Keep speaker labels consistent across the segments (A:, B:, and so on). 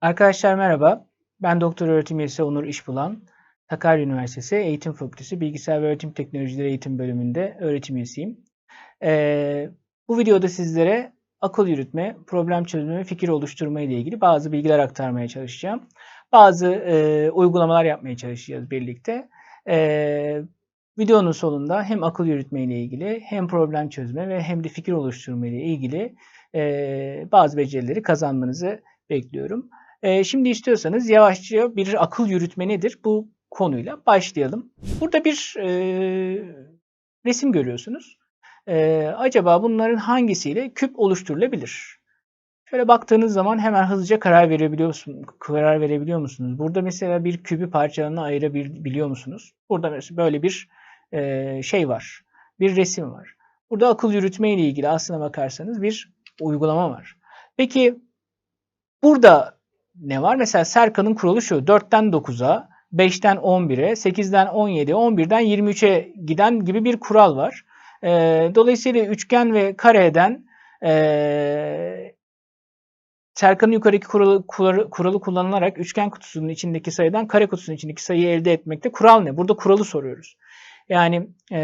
A: Arkadaşlar merhaba. Ben doktor öğretim üyesi Onur İşbulan. Sakarya Üniversitesi Eğitim Fakültesi Bilgisayar ve Öğretim Teknolojileri Eğitim Bölümünde öğretim üyesiyim. Ee, bu videoda sizlere akıl yürütme, problem çözme ve fikir oluşturma ile ilgili bazı bilgiler aktarmaya çalışacağım. Bazı e, uygulamalar yapmaya çalışacağız birlikte. Ee, videonun sonunda hem akıl yürütme ile ilgili hem problem çözme ve hem de fikir oluşturma ile ilgili e, bazı becerileri kazanmanızı bekliyorum. E, şimdi istiyorsanız yavaşça bir akıl yürütme nedir bu konuyla başlayalım. Burada bir e, resim görüyorsunuz. E, acaba bunların hangisiyle küp oluşturulabilir? Şöyle baktığınız zaman hemen hızlıca karar verebiliyor musunuz? Karar verebiliyor musunuz? Burada mesela bir kübü parçalarına ayırabiliyor musunuz? Burada mesela böyle bir e, şey var. Bir resim var. Burada akıl yürütme ile ilgili aslına bakarsanız bir uygulama var. Peki burada ne var? Mesela Serkan'ın kuralı şu. 4'ten 9'a, 5'ten 11'e, 8'den 17'ye, 11'den 23'e giden gibi bir kural var. E, dolayısıyla üçgen ve kareden e, Serkan'ın yukarıdaki kuralı, kuralı, kuralı kullanılarak üçgen kutusunun içindeki sayıdan kare kutusunun içindeki sayıyı elde etmekte kural ne? Burada kuralı soruyoruz. Yani e,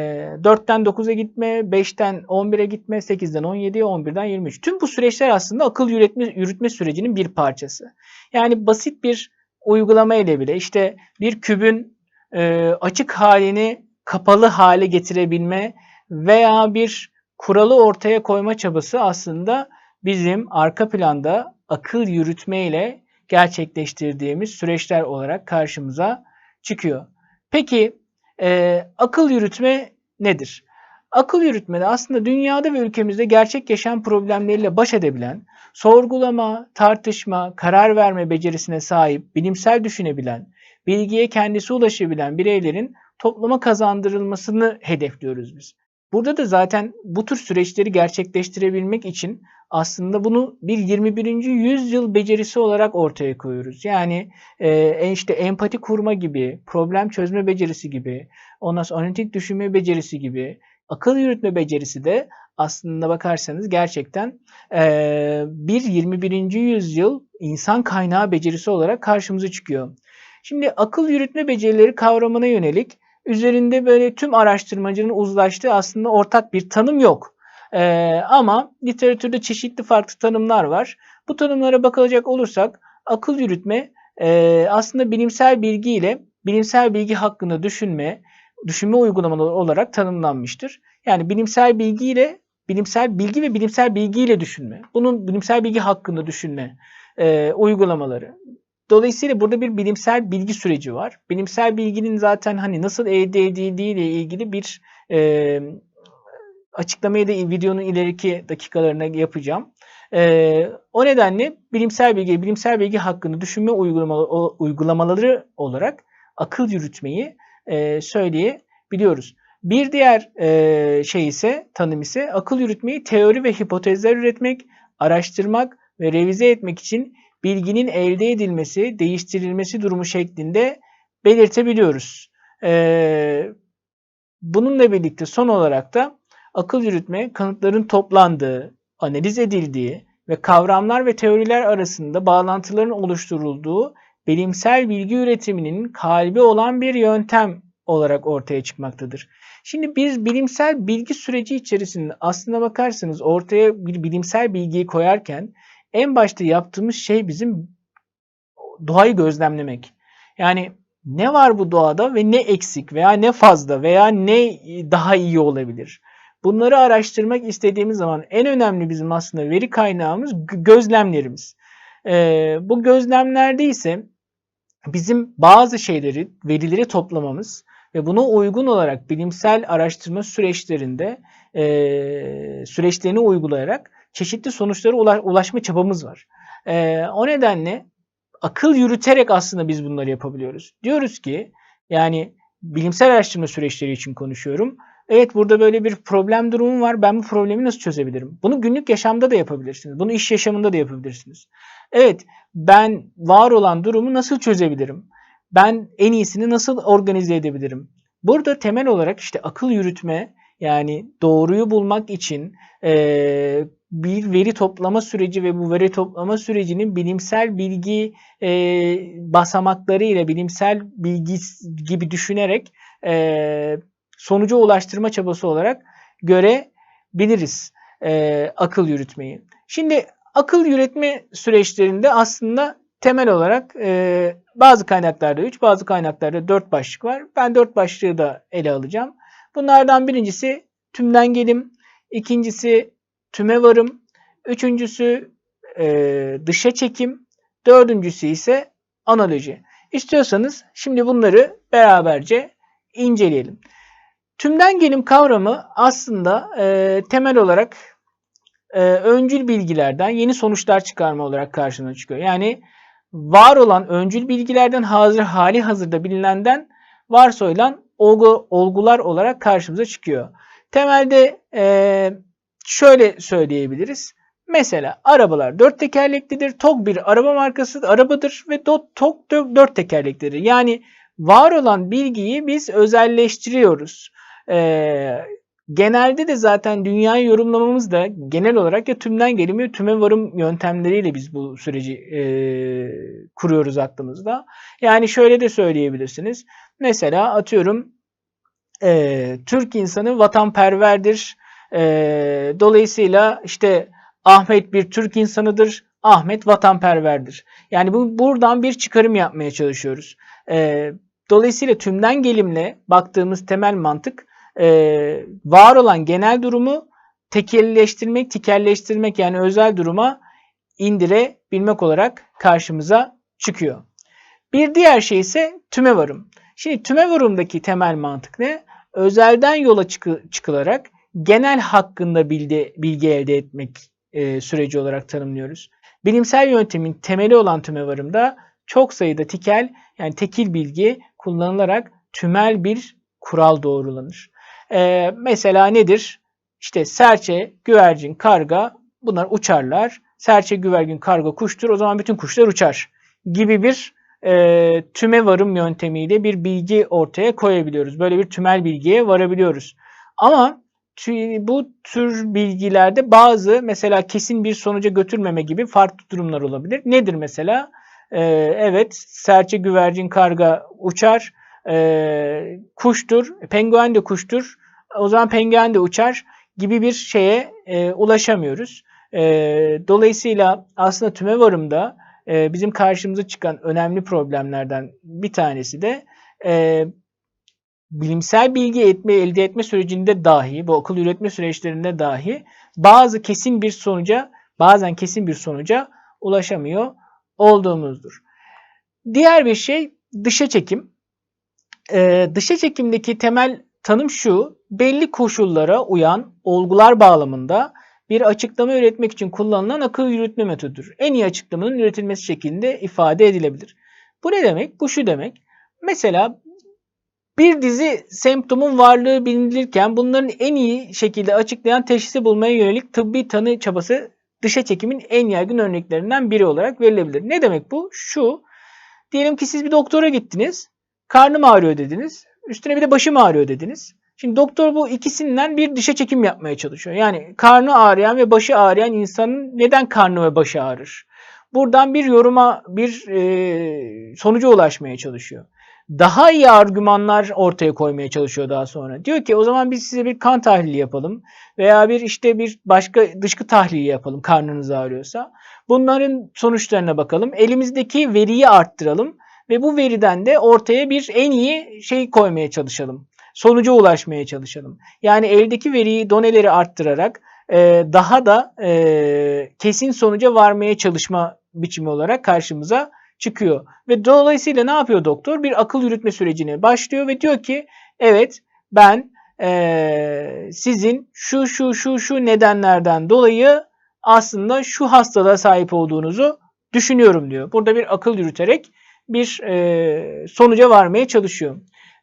A: 4'ten 9'a gitme, 5'ten 11'e gitme, 8'den 17'ye, 11'den 23. Tüm bu süreçler aslında akıl yürütme, yürütme sürecinin bir parçası. Yani basit bir uygulama ile bile işte bir kübün e, açık halini kapalı hale getirebilme veya bir kuralı ortaya koyma çabası aslında bizim arka planda akıl yürütme ile gerçekleştirdiğimiz süreçler olarak karşımıza çıkıyor. Peki e, akıl yürütme nedir? Akıl yürütmede aslında dünyada ve ülkemizde gerçek yaşam problemleriyle baş edebilen, sorgulama, tartışma, karar verme becerisine sahip, bilimsel düşünebilen, bilgiye kendisi ulaşabilen bireylerin topluma kazandırılmasını hedefliyoruz biz. Burada da zaten bu tür süreçleri gerçekleştirebilmek için aslında bunu bir 21. yüzyıl becerisi olarak ortaya koyuyoruz. Yani e, işte empati kurma gibi, problem çözme becerisi gibi, ondan sonra analitik düşünme becerisi gibi, akıl yürütme becerisi de aslında bakarsanız gerçekten e, bir 21. yüzyıl insan kaynağı becerisi olarak karşımıza çıkıyor. Şimdi akıl yürütme becerileri kavramına yönelik üzerinde böyle tüm araştırmacının uzlaştığı aslında ortak bir tanım yok. Ee, ama literatürde çeşitli farklı tanımlar var. Bu tanımlara bakılacak olursak akıl yürütme e, aslında bilimsel bilgi ile bilimsel bilgi hakkında düşünme, düşünme uygulamaları olarak tanımlanmıştır. Yani bilimsel bilgi ile bilimsel bilgi ve bilimsel bilgi ile düşünme. Bunun bilimsel bilgi hakkında düşünme e, uygulamaları. Dolayısıyla burada bir bilimsel bilgi süreci var. Bilimsel bilginin zaten hani nasıl elde edildiği ile ilgili bir e, açıklamayı da videonun ileriki dakikalarına yapacağım. E, o nedenle bilimsel bilgi, bilimsel bilgi hakkında düşünme uygulamaları olarak akıl yürütmeyi e, söyleyebiliyoruz. Bir diğer e, şey ise tanım ise akıl yürütmeyi teori ve hipotezler üretmek, araştırmak ve revize etmek için bilginin elde edilmesi, değiştirilmesi durumu şeklinde belirtebiliyoruz. Ee, bununla birlikte son olarak da akıl yürütme kanıtların toplandığı, analiz edildiği ve kavramlar ve teoriler arasında bağlantıların oluşturulduğu bilimsel bilgi üretiminin kalbi olan bir yöntem olarak ortaya çıkmaktadır. Şimdi biz bilimsel bilgi süreci içerisinde aslına bakarsanız ortaya bir bilimsel bilgiyi koyarken en başta yaptığımız şey bizim doğayı gözlemlemek. Yani ne var bu doğada ve ne eksik veya ne fazla veya ne daha iyi olabilir? Bunları araştırmak istediğimiz zaman en önemli bizim aslında veri kaynağımız gözlemlerimiz. Ee, bu gözlemlerde ise bizim bazı şeyleri, verileri toplamamız ve buna uygun olarak bilimsel araştırma süreçlerinde e, süreçlerini uygulayarak çeşitli sonuçlara ulaşma çabamız var. E, o nedenle akıl yürüterek aslında biz bunları yapabiliyoruz. Diyoruz ki yani bilimsel araştırma süreçleri için konuşuyorum. Evet burada böyle bir problem durumu var. Ben bu problemi nasıl çözebilirim? Bunu günlük yaşamda da yapabilirsiniz. Bunu iş yaşamında da yapabilirsiniz. Evet ben var olan durumu nasıl çözebilirim? Ben en iyisini nasıl organize edebilirim? Burada temel olarak işte akıl yürütme yani doğruyu bulmak için e, bir veri toplama süreci ve bu veri toplama sürecinin bilimsel bilgi e, basamakları ile bilimsel bilgi gibi düşünerek e, sonuca ulaştırma çabası olarak görebiliriz e, akıl yürütmeyi. Şimdi akıl yürütme süreçlerinde aslında temel olarak e, bazı kaynaklarda 3, bazı kaynaklarda 4 başlık var. Ben 4 başlığı da ele alacağım. Bunlardan birincisi tümden gelim, ikincisi tüme varım, üçüncüsü e, dışa çekim, dördüncüsü ise analoji. İstiyorsanız şimdi bunları beraberce inceleyelim. Tümden gelim kavramı aslında e, temel olarak e, öncül bilgilerden yeni sonuçlar çıkarma olarak karşına çıkıyor. Yani var olan öncül bilgilerden hazır hali hazırda bilinenden varsayılan olgu, olgular olarak karşımıza çıkıyor. Temelde e, şöyle söyleyebiliriz. Mesela arabalar dört tekerleklidir. TOG bir araba markası arabadır ve TOG dört tekerleklidir. Yani var olan bilgiyi biz özelleştiriyoruz. Ee, genelde de zaten dünyayı yorumlamamız da genel olarak ya tümden gelimi tüme varım yöntemleriyle biz bu süreci e, kuruyoruz aklımızda. Yani şöyle de söyleyebilirsiniz. Mesela atıyorum e, Türk insanı vatanperverdir. E, dolayısıyla işte Ahmet bir Türk insanıdır. Ahmet vatanperverdir. Yani bu buradan bir çıkarım yapmaya çalışıyoruz. E, dolayısıyla tümden gelimle baktığımız temel mantık e, var olan genel durumu tekelleştirmek, tikelleştirmek yani özel duruma indirebilmek olarak karşımıza çıkıyor. Bir diğer şey ise tüme varım. Şimdi tüme varımdaki temel mantık ne? Özelden yola çıkı, çıkılarak genel hakkında bilgi, bilgi elde etmek e, süreci olarak tanımlıyoruz. Bilimsel yöntemin temeli olan tüme varımda çok sayıda tikel yani tekil bilgi kullanılarak tümel bir kural doğrulanır. Ee, mesela nedir? İşte serçe, güvercin, karga bunlar uçarlar. Serçe, güvercin, karga kuştur. O zaman bütün kuşlar uçar gibi bir e, tüme varım yöntemiyle bir bilgi ortaya koyabiliyoruz. Böyle bir tümel bilgiye varabiliyoruz. Ama bu tür bilgilerde bazı mesela kesin bir sonuca götürmeme gibi farklı durumlar olabilir. Nedir mesela? Ee, evet serçe, güvercin, karga uçar. Ee, kuştur. Penguen de kuştur. O zaman penguen de uçar gibi bir şeye e, ulaşamıyoruz. E, dolayısıyla aslında tüme varımda e, bizim karşımıza çıkan önemli problemlerden bir tanesi de e, bilimsel bilgi etme, elde etme sürecinde dahi, bu akıl üretme süreçlerinde dahi bazı kesin bir sonuca, bazen kesin bir sonuca ulaşamıyor olduğumuzdur. Diğer bir şey dışa çekim. Ee, dışa çekimdeki temel tanım şu, belli koşullara uyan olgular bağlamında bir açıklama üretmek için kullanılan akıl yürütme metodudur. En iyi açıklamanın üretilmesi şeklinde ifade edilebilir. Bu ne demek? Bu şu demek. Mesela bir dizi semptomun varlığı bilinirken bunların en iyi şekilde açıklayan teşhisi bulmaya yönelik tıbbi tanı çabası dışa çekimin en yaygın örneklerinden biri olarak verilebilir. Ne demek bu? Şu, diyelim ki siz bir doktora gittiniz, karnım ağrıyor dediniz, üstüne bir de başım ağrıyor dediniz. Şimdi doktor bu ikisinden bir dışa çekim yapmaya çalışıyor. Yani karnı ağrıyan ve başı ağrıyan insanın neden karnı ve başı ağrır? Buradan bir yoruma, bir e, sonuca ulaşmaya çalışıyor. Daha iyi argümanlar ortaya koymaya çalışıyor daha sonra. Diyor ki o zaman biz size bir kan tahlili yapalım veya bir işte bir başka dışkı tahlili yapalım karnınız ağrıyorsa. Bunların sonuçlarına bakalım. Elimizdeki veriyi arttıralım ve bu veriden de ortaya bir en iyi şey koymaya çalışalım sonuca ulaşmaya çalışalım. Yani eldeki veriyi, doneleri arttırarak e, daha da e, kesin sonuca varmaya çalışma biçimi olarak karşımıza çıkıyor. Ve dolayısıyla ne yapıyor doktor? Bir akıl yürütme sürecine başlıyor ve diyor ki evet ben e, sizin şu şu şu şu nedenlerden dolayı aslında şu hastalığa sahip olduğunuzu düşünüyorum diyor. Burada bir akıl yürüterek bir e, sonuca varmaya çalışıyor.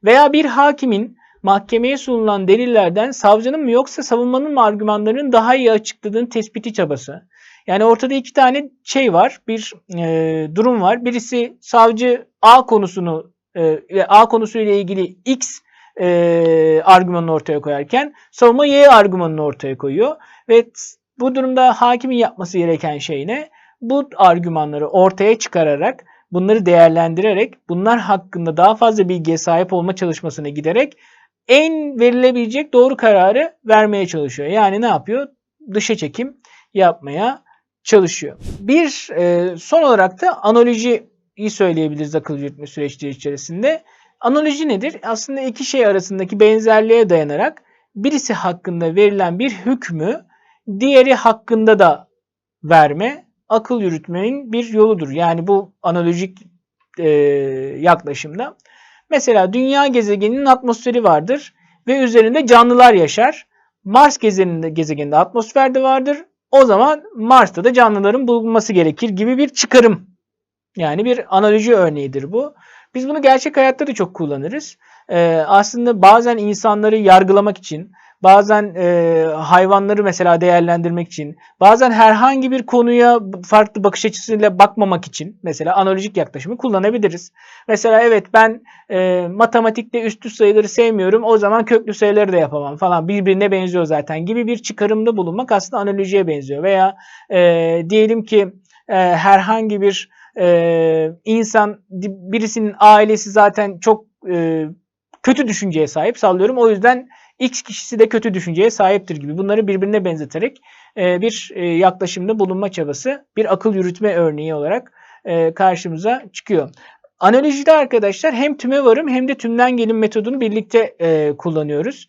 A: Veya bir hakimin mahkemeye sunulan delillerden savcının mı yoksa savunmanın mı argümanlarının daha iyi açıkladığını tespiti çabası. Yani ortada iki tane şey var, bir e, durum var. Birisi savcı A konusunu e, A konusu ile ilgili X e, argümanını ortaya koyarken savunma Y argümanını ortaya koyuyor. Ve bu durumda hakimin yapması gereken şey ne? Bu argümanları ortaya çıkararak, bunları değerlendirerek, bunlar hakkında daha fazla bilgiye sahip olma çalışmasına giderek en verilebilecek doğru kararı vermeye çalışıyor. Yani ne yapıyor? Dışa çekim yapmaya çalışıyor. Bir e, son olarak da analojiyi söyleyebiliriz akıl yürütme süreçleri içerisinde. Analoji nedir? Aslında iki şey arasındaki benzerliğe dayanarak birisi hakkında verilen bir hükmü diğeri hakkında da verme akıl yürütmenin bir yoludur. Yani bu analojik e, yaklaşımda. Mesela dünya gezegeninin atmosferi vardır ve üzerinde canlılar yaşar. Mars gezegeninde, gezegeninde atmosfer de vardır. O zaman Mars'ta da canlıların bulunması gerekir gibi bir çıkarım. Yani bir analoji örneğidir bu. Biz bunu gerçek hayatta da çok kullanırız. Ee, aslında bazen insanları yargılamak için, bazen e, hayvanları mesela değerlendirmek için, bazen herhangi bir konuya farklı bakış açısıyla bakmamak için mesela analojik yaklaşımı kullanabiliriz. Mesela evet ben e, matematikte üstü sayıları sevmiyorum o zaman köklü sayıları da yapamam falan birbirine benziyor zaten gibi bir çıkarımda bulunmak aslında analojiye benziyor. Veya e, diyelim ki e, herhangi bir e, insan birisinin ailesi zaten çok e, kötü düşünceye sahip sallıyorum. O yüzden X kişisi de kötü düşünceye sahiptir gibi bunları birbirine benzeterek e, bir e, yaklaşımda bulunma çabası bir akıl yürütme örneği olarak e, karşımıza çıkıyor. Analojide arkadaşlar hem tüme varım hem de tümden gelim metodunu birlikte kullanıyoruz.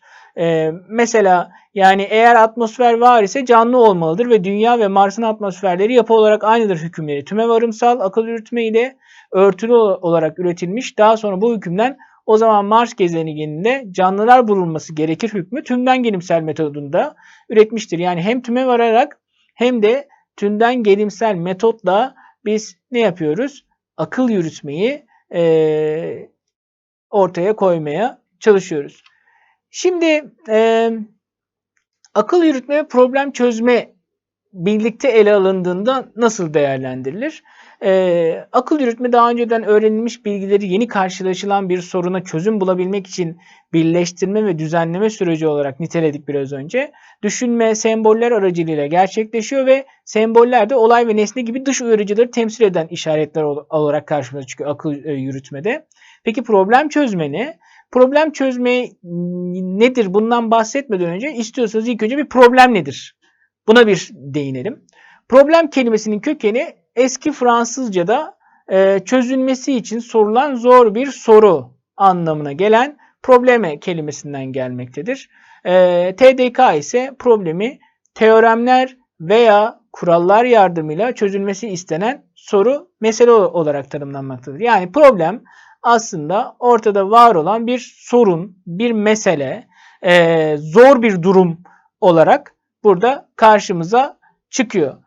A: Mesela yani eğer atmosfer var ise canlı olmalıdır ve Dünya ve Mars'ın atmosferleri yapı olarak aynıdır hükümleri. Tüme varımsal akıl yürütme ile örtülü olarak üretilmiş. Daha sonra bu hükümden o zaman Mars gezegeninde canlılar bulunması gerekir hükmü tümden gelimsel metodunda üretmiştir. Yani hem tüme vararak hem de tümden gelimsel metotla biz ne yapıyoruz? Akıl yürütmeyi e, ortaya koymaya çalışıyoruz. Şimdi e, akıl yürütme problem çözme birlikte ele alındığında nasıl değerlendirilir? Ee, akıl yürütme daha önceden öğrenilmiş bilgileri yeni karşılaşılan bir soruna çözüm bulabilmek için birleştirme ve düzenleme süreci olarak niteledik biraz önce. Düşünme semboller aracılığıyla gerçekleşiyor ve semboller de olay ve nesne gibi dış uyarıcıları temsil eden işaretler olarak karşımıza çıkıyor akıl e, yürütmede. Peki problem çözme ne? Problem çözme nedir? Bundan bahsetmeden önce istiyorsanız ilk önce bir problem nedir? Buna bir değinelim. Problem kelimesinin kökeni eski Fransızca'da e, çözülmesi için sorulan zor bir soru anlamına gelen probleme kelimesinden gelmektedir. E, TDK ise problemi teoremler veya kurallar yardımıyla çözülmesi istenen soru mesele olarak tanımlanmaktadır. Yani problem aslında ortada var olan bir sorun, bir mesele, e, zor bir durum olarak burada karşımıza çıkıyor.